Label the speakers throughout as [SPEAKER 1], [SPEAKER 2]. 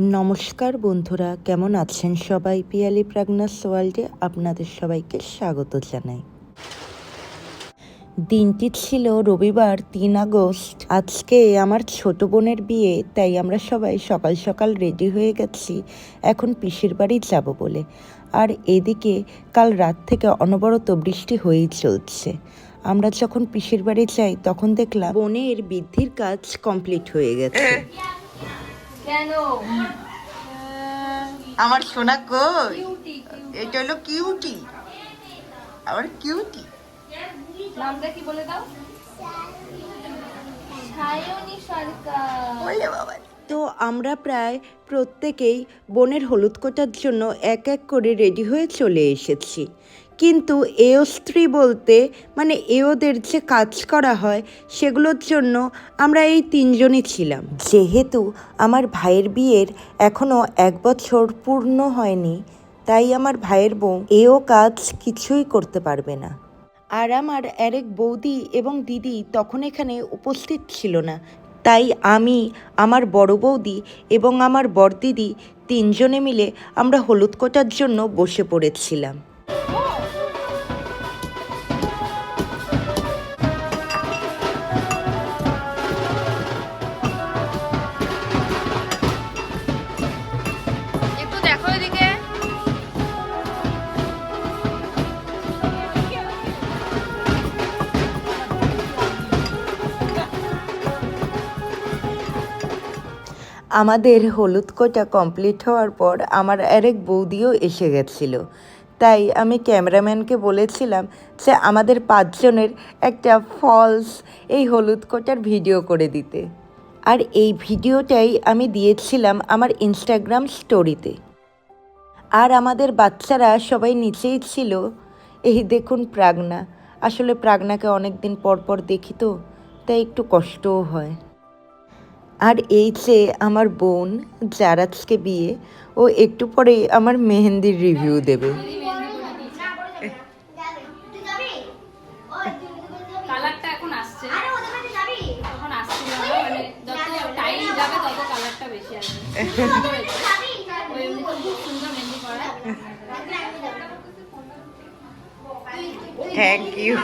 [SPEAKER 1] নমস্কার বন্ধুরা, কেমন আছেন সবাই? পিয়ালি প্রাগনাস ওয়ার্ল্ডে আপনাদের সবাইকে স্বাগত জানাই। দিনটি ছিল রবিবার, তিন আগস্ট। আজকে আমার ছোট বোনের বিয়ে, তাই আমরা সবাই সকাল সকাল রেডি হয়ে গেছি, এখন পিসির বাড়ি যাব বলে। আর এদিকে কাল রাত থেকে অনবরত বৃষ্টি হয়েই চলছে। আমরা যখন পিসির বাড়ি যাই, তখন দেখলাম বোনের বৃদ্ধির কাজ কমপ্লিট হয়ে গেছে।
[SPEAKER 2] কেন?
[SPEAKER 1] আমার সোনা কই? এটা হলো কিউটি আমার কিউটি
[SPEAKER 2] নামটা কি বলে দাও? সরকার।
[SPEAKER 1] তো আমরা প্রায় প্রত্যেকেই বোনের হলুদ কোটার জন্য এক এক করে রেডি হয়ে চলে এসেছি। কিন্তু এও স্ত্রী বলতে মানে এওদের যে কাজ করা হয় সেগুলোর জন্য আমরা এই তিনজনই ছিলাম। যেহেতু আমার ভাইয়ের বিয়ের এখনও এক বছর পূর্ণ হয়নি তাই আমার ভাইয়ের বউ এও কাজ কিছুই করতে পারবে না। আর আমার আরেক বৌদি এবং দিদি তখন এখানে উপস্থিত ছিল না। তাই আমি আমার বড় বৌদি এবং আমার বড়দিদি তিনজনে মিলে আমরা হলুদ কোটার জন্য বসে পড়েছিলাম। আমাদের হলুদ কোটা কমপ্লিট হওয়ার পর আমার আরেক বৌদিও এসে গেছিল। তাই আমি ক্যামেরাম্যানকে বলেছিলাম যে আমাদের পাঁচজনের একটা ফলস এই হলুদ কোটার ভিডিও করে দিতে। আর এই ভিডিওটাই আমি দিয়েছিলাম আমার ইনস্টাগ্রাম স্টোরিতে আর আমাদের বাচ্চারা সবাই নিচেই ছিল। এই দেখুন প্রাগনা। আসলে প্রাগনাকে অনেক দিন পর পর দেখি তো, তাই একটু কষ্টও হয়। আর এই যে আমার বোন জারাজকে বিয়ে ও একটু পরে আমার মেহেন্দির রিভিউ দেবে।
[SPEAKER 2] কালারটা এখন আসছে। এখন আসছে না মানে
[SPEAKER 1] থ্যাংক ইউ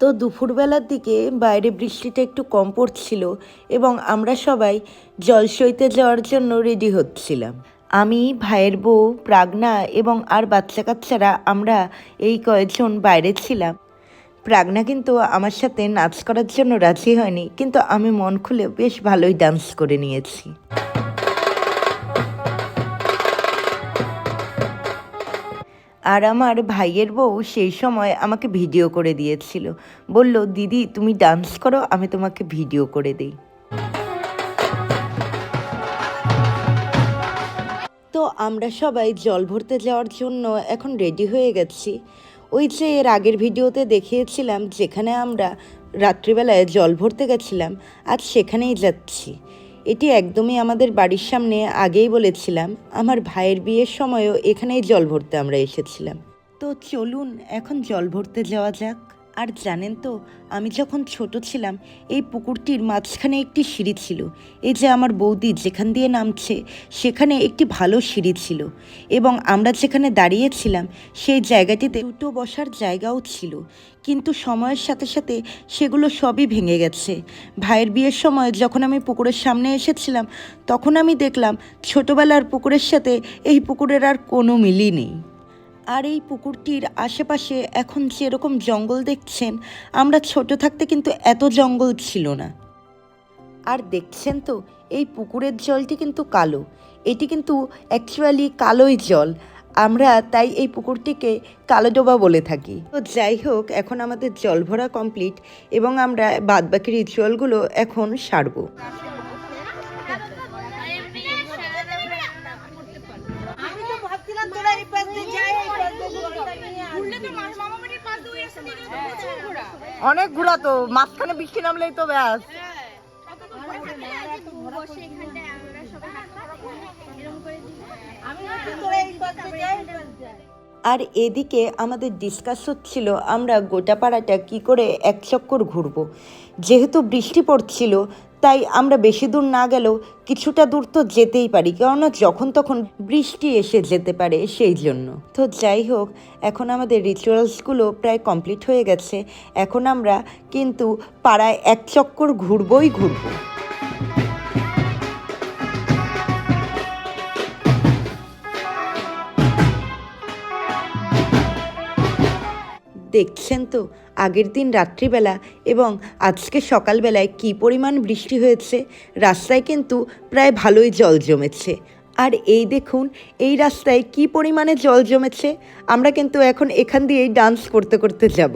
[SPEAKER 1] তো দুপুরবেলার দিকে বাইরে বৃষ্টিটা একটু কম পড়ছিল এবং আমরা সবাই জল সইতে যাওয়ার জন্য রেডি হচ্ছিলাম। আমি, ভাইয়ের বউ, প্রাগনা এবং আর বাচ্চা কাচ্চারা আমরা এই কয়েকজন বাইরে ছিলাম। প্রাগনা কিন্তু আমার সাথে নাচ করার জন্য রাজি হয়নি, কিন্তু আমি মন খুলে বেশ ভালোই ডান্স করে নিয়েছি। আর আমার ভাইয়ের বউ সেই সময় আমাকে ভিডিও করে দিয়েছিল। বলল, দিদি, তুমি ডান্স করো, আমি তোমাকে ভিডিও করে দিই। তো আমরা সবাই জল ভরতে যাওয়ার জন্য এখন রেডি হয়ে গেছি। ওই যে এর আগের ভিডিওতে দেখিয়েছিলাম, যেখানে আমরা রাত্রিবেলায় জল ভরতে গেছিলাম আজ সেখানেই যাচ্ছি। এটি একদমই আমাদের বাড়ির সামনে আগেই বলেছিলাম, আমার ভাইয়ের বিয়ের সময়ও এখানেই জল ভরতে আমরা এসেছিলাম। তো চলুন, এখন জল ভরতে যাওয়া যাক। আর জানেন তো, আমি যখন ছোট ছিলাম, এই পুকুরটির মাঝখানে একটি সিঁড়ি ছিল। এই যে আমার বৌদি যেখান দিয়ে নামছে, সেখানে একটি ভালো সিঁড়ি ছিল এবং আমরা যেখানে দাঁড়িয়েছিলাম, সেই জায়গাটিতে দুটো বসার জায়গাও ছিল। কিন্তু সময়ের সাথে সাথে সেগুলো সবই ভেঙে গেছে। ভাইয়ের বিয়ের সময় যখন আমি পুকুরের সামনে এসেছিলাম, তখন আমি দেখলাম ছোটবেলার পুকুরের সাথে এই পুকুরের আর কোনো মিলই নেই। আর এই পুকুরটির আশেপাশে এখন যেরকম জঙ্গল দেখছেন, আমরা ছোট থাকতে কিন্তু এত জঙ্গল ছিল না। আর দেখছেন তো, এই পুকুরের জলটি কিন্তু কালো। এটি কিন্তু অ্যাকচুয়ালি কালোই জল। আমরা তাই এই পুকুরটিকে কালোডোবা বলে থাকি। তো যাই হোক, এখন আমাদের জল ভরা কমপ্লিট এবং আমরা বাদবাকি রিচুয়ালগুলো এখন সারবো। অনেক ঘোরা তো, মাঝখানে বৃষ্টি নামলেই তো ব্যাস। আর এদিকে আমাদের ডিসকাস হচ্ছিল, আমরা গোটা পাড়াটা কী করে এক চক্কর ঘুরবো যেহেতু বৃষ্টি পড়ছিল তাই আমরা বেশি দূর না গেলেও কিছুটা দূর তো যেতেই পারি, কেননা যখন তখন বৃষ্টি এসে যেতে পারে সেই জন্য। তো যাই হোক, এখন আমাদের রিচুয়ালসগুলো প্রায় কমপ্লিট হয়ে গেছে। এখন আমরা কিন্তু পাড়ায় এক চক্কর ঘুরবই ঘুরবো। দেখছেন তো আগের দিন রাত্রিবেলা এবং আজকে সকালবেলায় কি পরিমাণ বৃষ্টি হয়েছে? রাস্তায় কিন্তু প্রায় ভালোই জল জমেছে। আর এই দেখুন, এই রাস্তায় কি পরিমাণে জল জমেছে? আমরা কিন্তু এখন এখান দিয়েই ডান্স করতে করতে যাব।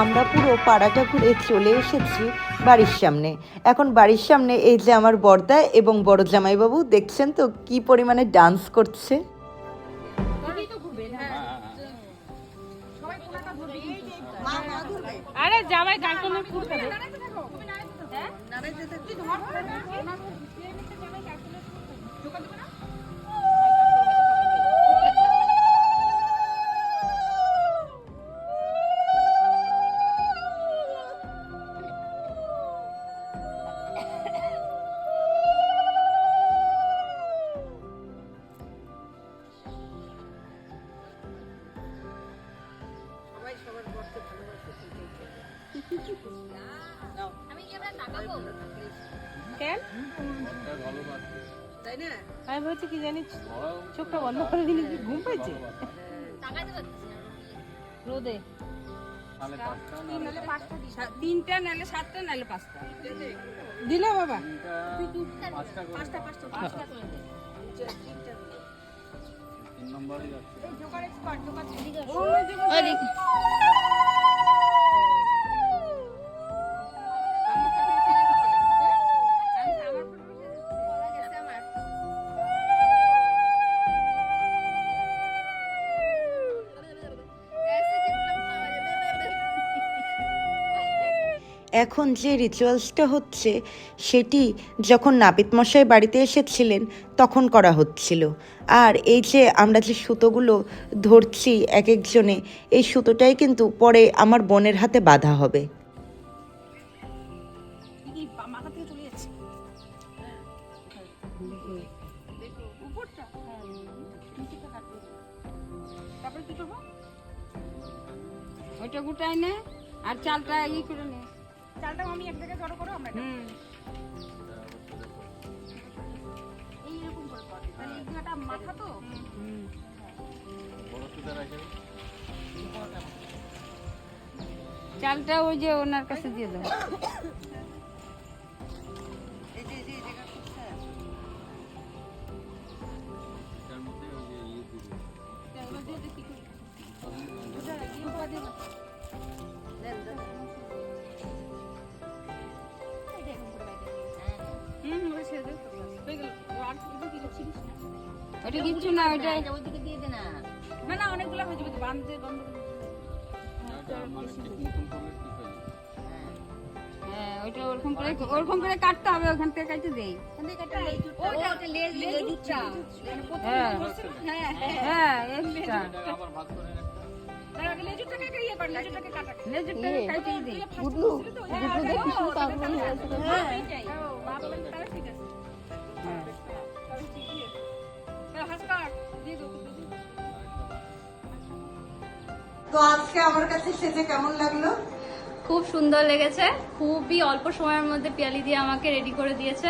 [SPEAKER 1] আমরা পুরো পাড়াটা ঘুরে চলে এসেছি বাড়ির সামনে। এখন বাড়ির সামনে এই যে আমার বর্দা এবং বড় জামাইবাবু দেখছেন তো কি পরিমাণে ডান্স করছে?
[SPEAKER 3] আরে জামাই গান করলে ফুল করে কেন? আমি বলছি কি জানি চোখটা বন্ধ করে দিলে কি ঘুম পাইছে? রোদে। তিনটা নাহলে সাতটা নাহলে পাঁচটা। দিলে বাবা।
[SPEAKER 1] এখন যে রিচুয়ালসটা হচ্ছে, সেটি যখন নাপিত মশাই বাড়িতে এসেছিলেন, তখন করা হচ্ছিল। আর এই যে আমরা যে সুতোগুলো ধরছি এক একজনে, এই সুতোটাই কিন্তু পরে আমার বোনের হাতে বাঁধা হবে।
[SPEAKER 3] নে আর চালটা ই করে নে। চালটা আমি এক জায়গায় জড়ো করো আমরা এইরকম করে কর। তাহলে এই ঘাটা মাথা তো? চালটা ওই যে ওনার কাছে দিয়ে দাও। ওটা কিচ্ছু না ওইটা? ওইদিকে দিয়ে দে না। না না অনেকগুলো হয়ে যাবে বাঁধতে বন্ধ হ্যাঁ ওইটা ওরকম করে ওরকম করে কাটতে হবে ওখান থেকে কাটতে দেই। ওটা ওটা লেজ লেজুটা হ্যাঁ। হ্যাঁ এক্সট্রা লেজুটাকে ইয়ে কর লেজুটাকে কাটা।
[SPEAKER 1] তো
[SPEAKER 2] খুব সুন্দর লেগেছে। খুবই অল্প সময়ের মধ্যে পিয়ালি দিয়ে আমাকে রেডি করে দিয়েছে।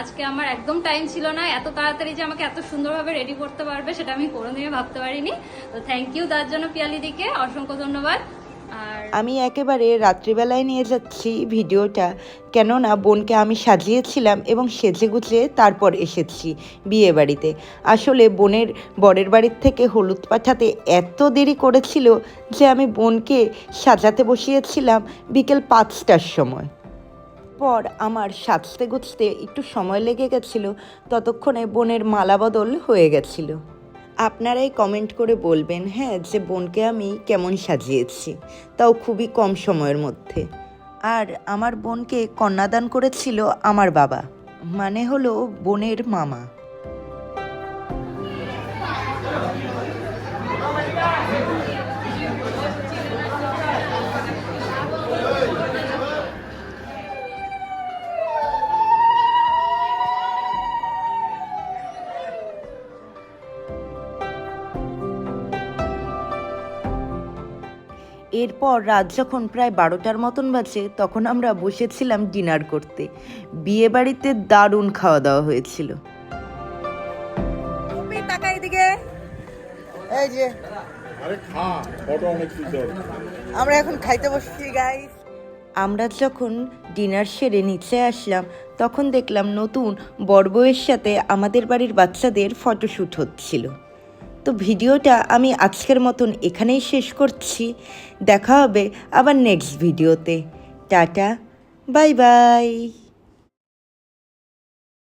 [SPEAKER 2] আজকে আমার একদম টাইম ছিল না। এত তাড়াতাড়ি যে আমাকে এত সুন্দরভাবে রেডি করতে পারবে, সেটা আমি কোনোদিনই ভাবতে পারিনি। তো থ্যাংক ইউ তার জন্য পিয়ালি দিকে। অসংখ্য ধন্যবাদ।
[SPEAKER 1] আমি একেবারে রাত্রিবেলায় নিয়ে যাচ্ছি ভিডিওটা, কেননা বোনকে আমি সাজিয়েছিলাম এবং সেজে গুজে তারপর এসেছি বিয়ে বাড়িতে। আসলে বোনের বরের বাড়ির থেকে হলুদ পাঠাতে এত দেরি করেছিল যে আমি বোনকে সাজাতে বসিয়েছিলাম বিকেল পাঁচটার সময়। পর আমার সাজতে গুছতে একটু সময় লেগে গেছিল, ততক্ষণে বোনের মালা বদল হয়ে গেছিল। আপনারাই কমেন্ট করে বলবেন হ্যাঁ যে বোনকে আমি কেমন সাজিয়েছি, তাও খুবই কম সময়ের মধ্যে। আর আমার বোনকে কন্যাদান করেছিল আমার বাবা মানে হলো বোনের মামা। এরপর রাত যখন প্রায় বারোটার মতন বাজে তখন আমরা বসেছিলাম ডিনার করতে। বিয়ে বাড়িতে দারুণ খাওয়া দাওয়া হয়েছিল। এই যে।
[SPEAKER 4] আরে খা ফটো অনেক সুন্দর
[SPEAKER 1] আমরা এখন খাইতে বসছি গাইস আমরা যখন ডিনার সেরে নিচে আসলাম তখন দেখলাম নতুন বড়বউয়ের সাথে আমাদের বাড়ির বাচ্চাদের ফটোশ্যুট হচ্ছিল। তো ভিডিওটা আমি আজকের মতন এখানেই শেষ করছি। দেখা হবে আবার নেক্সট ভিডিওতে টাটা, বাই বাই।